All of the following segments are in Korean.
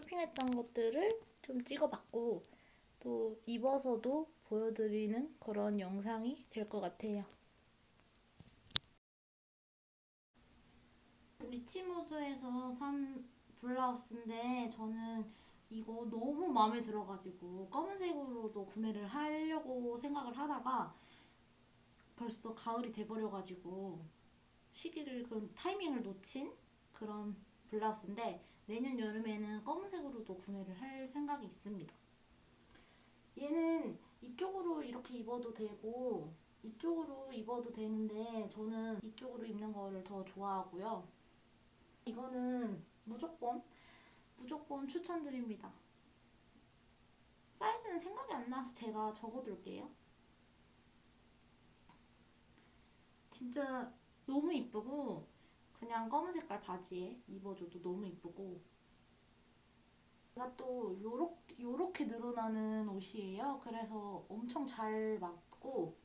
쇼핑했던 것들을 좀 찍어봤고 또 입어서도 보여드리는 그런 영상이 될 것 같아요. 리치무드에서 산 블라우스인데 저는 이거 너무 마음에 들어가지고 검은색으로도 구매를 하려고 생각을 하다가 벌써 가을이 돼버려가지고 시기를 그런 타이밍을 놓친 그런 블라우스인데 내년 여름에는 검은색으로도 구매를 할 생각이 있습니다. 얘는 이쪽으로 이렇게 입어도 되고 이쪽으로 입어도 되는데 저는 이쪽으로 입는 거를 더 좋아하고요. 이거는 무조건 무조건 추천드립니다. 사이즈는 생각이 안 나서 제가 적어둘게요. 진짜 너무 이쁘고 그냥 검은 색깔 바지에 입어줘도 너무 이쁘고 또 요렇게, 요렇게 늘어나는 옷이에요. 그래서 엄청 잘 맞고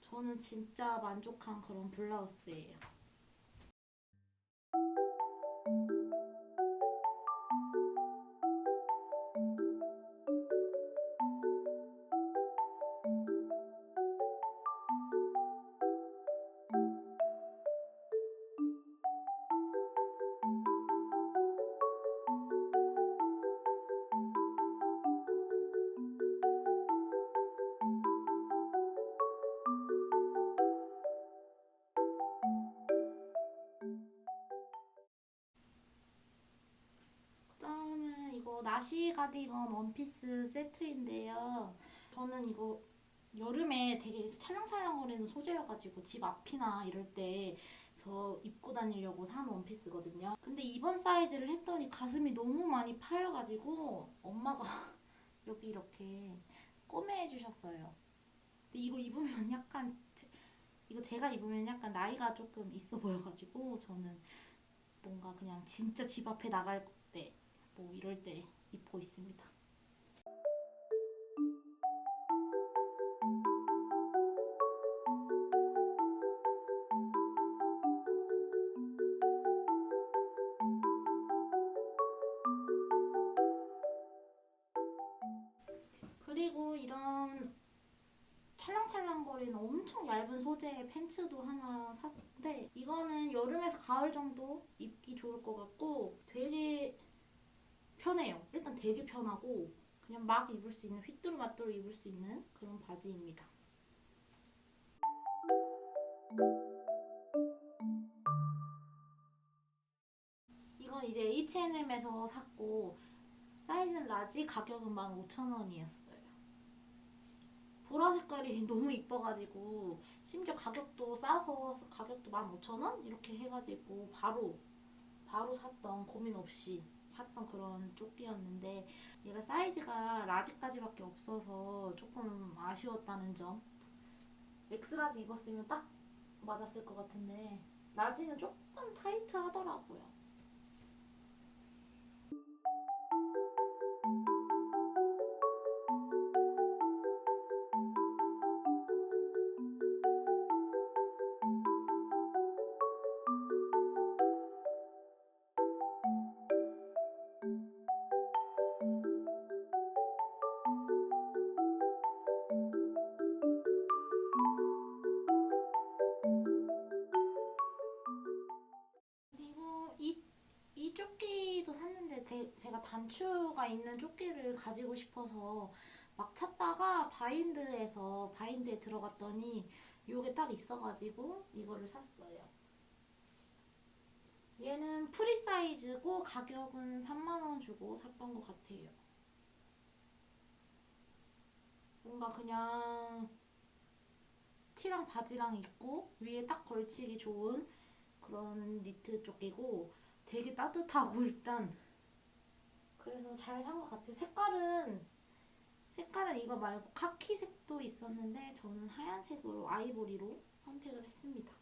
저는 진짜 만족한 그런 블라우스예요. 나시 가디건 원피스 세트인데요. 저는 이거 여름에 되게 찰랑찰랑거리는 소재여가지고 집 앞이나 이럴 때서 입고 다니려고 산 원피스거든요. 근데 이번 사이즈를 했더니 가슴이 너무 많이 파여가지고 엄마가 여기 이렇게 꼬매해 주셨어요. 근데 이거 입으면 약간 제- 이거 제가 입으면 약간 나이가 조금 있어 보여가지고 저는 뭔가 그냥 진짜 집 앞에 나갈 때 뭐 이럴 때 입고 있습니다. 그리고 이런 찰랑찰랑거리는 엄청 얇은 소재의 팬츠도 하나 샀는데 이거는 여름에서 가을 정도 입기 좋을 것 같고 되게 편해요. 일단 되게 편하고 그냥 막 입을 수 있는 휘뚜루마뚜루 입을 수 있는 그런 바지입니다. 이건 이제 H&M에서 샀고 사이즈는 라지 가격은 15,000원이었어요. 보라 색깔이 너무 이뻐가지고 심지어 가격도 싸서 가격도 15,000원 이렇게 해가지고 바로 바로 샀던 고민 없이 샀던 그런 조끼였는데 얘가 사이즈가 라지까지밖에 없어서 조금 아쉬웠다는 점. 엑스라지 입었으면 딱 맞았을 것 같은데 라지는 조금 타이트하더라고요. 제가 단추가 있는 조끼를 가지고 싶어서 막 찾다가 바인드에서 바인드에 들어갔더니 요게 딱 있어가지고 이거를 샀어요. 얘는 프리 사이즈고 가격은 3만원 주고 샀던 것 같아요. 뭔가 그냥 티랑 바지랑 입고 위에 딱 걸치기 좋은 그런 니트 조끼고 되게 따뜻하고 일단 그래서 잘 산 것 같아요. 색깔은 색깔은 이거 말고 카키색도 있었는데 저는 하얀색으로 아이보리로 선택을 했습니다.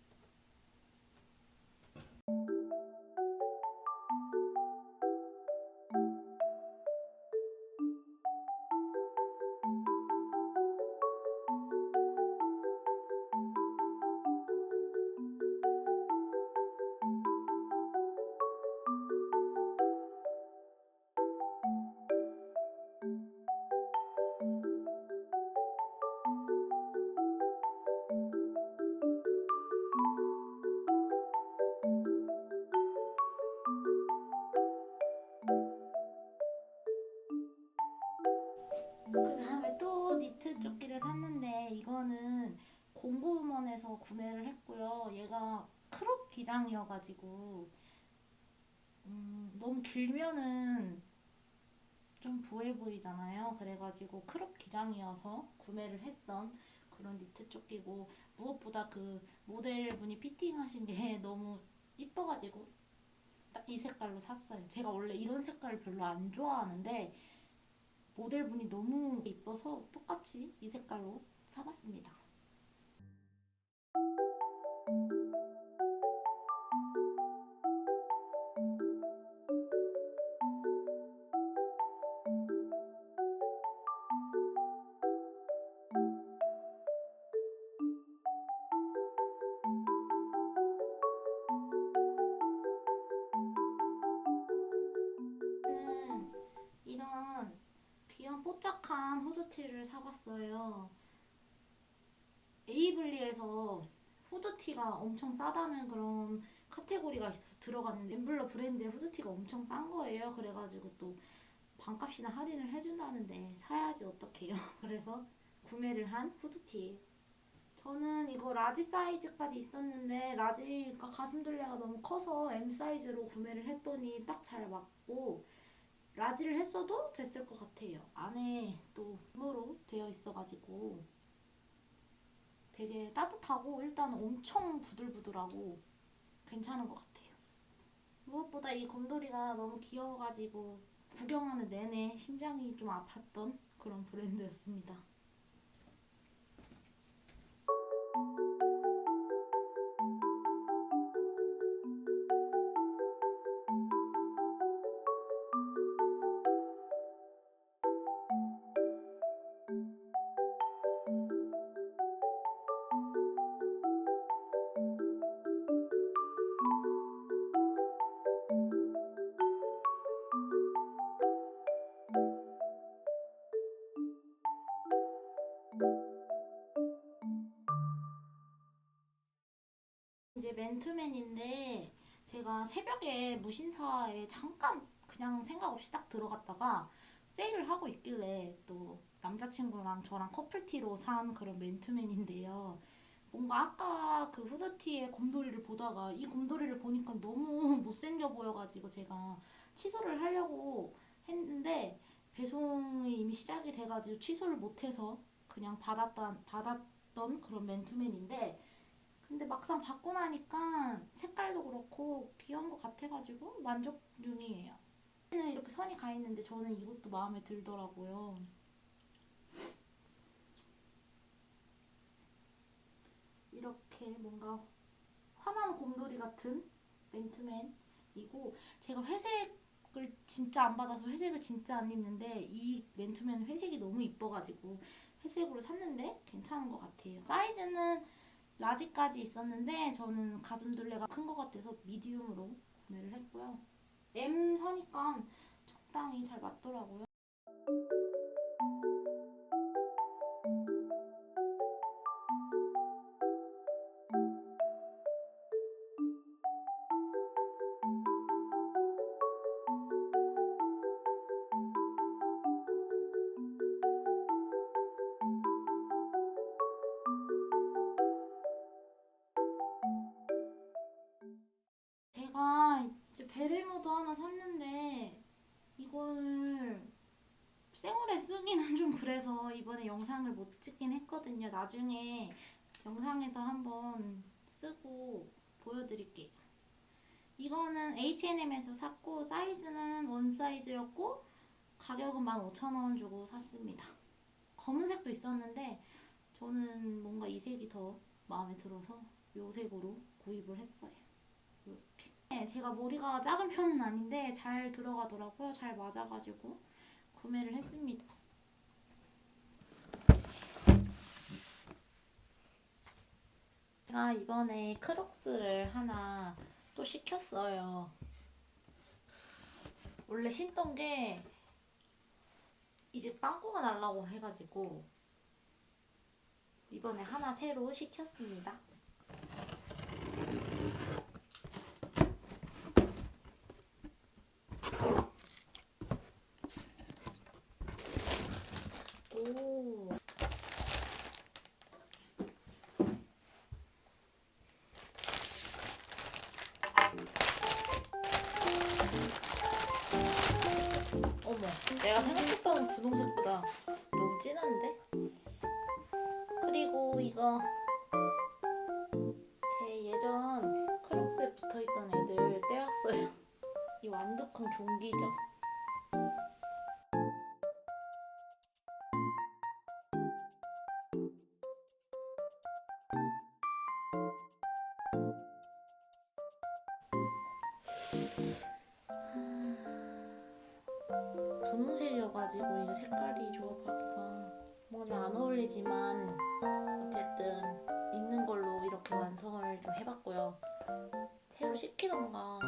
또 니트 조끼를 샀는데 이거는 공구우먼에서 구매를 했고요. 얘가 크롭 기장이어가지고 음, 너무 길면은 좀 부해 보이잖아요. 그래가지고 크롭 기장이어서 구매를 했던 그런 니트 조끼고 무엇보다 그 모델분이 피팅하신 게 너무 이뻐가지고 딱 이 색깔로 샀어요. 제가 원래 이런 색깔을 별로 안 좋아하는데 모델분이 너무 이뻐서 똑같이 이 색깔로 사봤습니다. 귀여운 뽀짝한 후드티를 사봤어요. 에이블리에서 후드티가 엄청 싸다는 그런 카테고리가 있어서 들어갔는데 엠블러 브랜드의 후드티가 엄청 싼 거예요. 그래가지고 또 반값이나 할인을 해준다는데 사야지 어떡해요. 그래서 구매를 한 후드티예요. 저는 이거 라지 사이즈까지 있었는데 라지가 가슴 둘레가 너무 커서 M 사이즈로 구매를 했더니 딱 잘 맞고 라지를 했어도 됐을 것 같아요. 안에 또 힘으로 되어 있어가지고 되게 따뜻하고 일단 엄청 부들부들하고 괜찮은 것 같아요. 무엇보다 이 곰돌이가 너무 귀여워가지고 구경하는 내내 심장이 좀 아팠던 그런 브랜드였습니다. 맨투맨인데 제가 새벽에 무신사에 잠깐 그냥 생각 없이 딱 들어갔다가 세일을 하고 있길래 또 남자친구랑 저랑 커플티로 산 그런 맨투맨인데요. 뭔가 아까 그 후드티에 곰돌이를 보다가 이 곰돌이를 보니까 너무 못생겨 보여가지고 제가 취소를 하려고 했는데 배송이 이미 시작이 돼가지고 취소를 못해서 그냥 받았던, 받았던 그런 맨투맨인데 근데 막상 받고 나니까 색깔도 그렇고 귀여운 것 같아가지고 만족 중이에요. 는 이렇게 선이 가 있는데 저는 이것도 마음에 들더라고요. 이렇게 뭔가 화난 곰돌이 같은 맨투맨이고 제가 회색을 진짜 안 받아서 회색을 진짜 안 입는데 이 맨투맨 회색이 너무 이뻐가지고 회색으로 샀는데 괜찮은 것 같아요. 사이즈는 라지까지 있었는데 저는 가슴 둘레가 큰 것 같아서 미디움으로 구매를 했고요. M 사니까 적당히 잘 맞더라고요. 생얼에 쓰기는 좀 그래서 이번에 영상을 못 찍긴 했거든요. 나중에 영상에서 한번 쓰고 보여드릴게요. 이거는 H&M에서 샀고 사이즈는 원 사이즈였고 가격은 15,000원 주고 샀습니다. 검은색도 있었는데 저는 뭔가 이 색이 더 마음에 들어서 이 색으로 구입을 했어요. 이렇게. 네, 제가 머리가 작은 편은 아닌데 잘 들어가더라고요. 잘 맞아가지고 구매를 했습니다. 제가 이번에 크록스를 하나 또 시켰어요. 원래 신던 게 이제 빵꾸가 날라고 해가지고 이번에 하나 새로 시켰습니다. 종기죠. 분홍색이어가지고 이게 색깔이 조합하기가 뭔가 좀안 어울리지만 어쨌든 있는 걸로 이렇게 완성을 좀 해봤고요. 새로 시키던가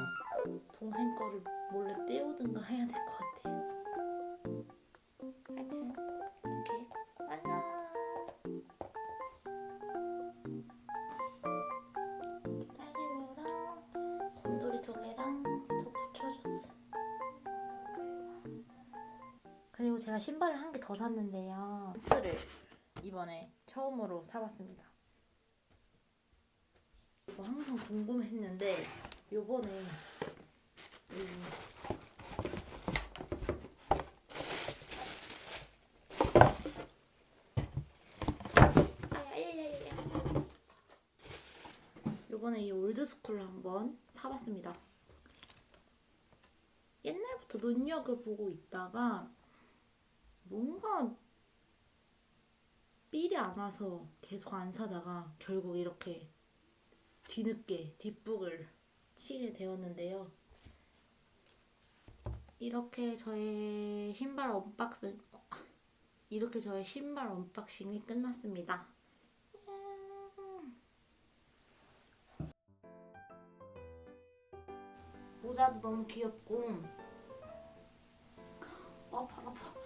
동생 거를 몰래 떼오든가 해야 될 것 같아요. 하여튼 이렇게 완성! 딸기우유랑 곰돌이 소개랑 더 붙여줬어. 그리고 제가 신발을 한 개 더 샀는데요. 스를 이번에 처음으로 사봤습니다. 이거 항상 궁금했는데 요번에. 요번에 이 올드스쿨을 한번 사봤습니다. 옛날부터 눈여겨보고 있다가 뭔가 삘이 안 와서 계속 안 사다가 결국 이렇게 뒤늦게 뒷북을 치게 되었는데요. 이렇게 저의 신발 언박싱 이렇게 저의 신발 언박싱이 끝났습니다. 모자도 너무 귀엽고 아파 아파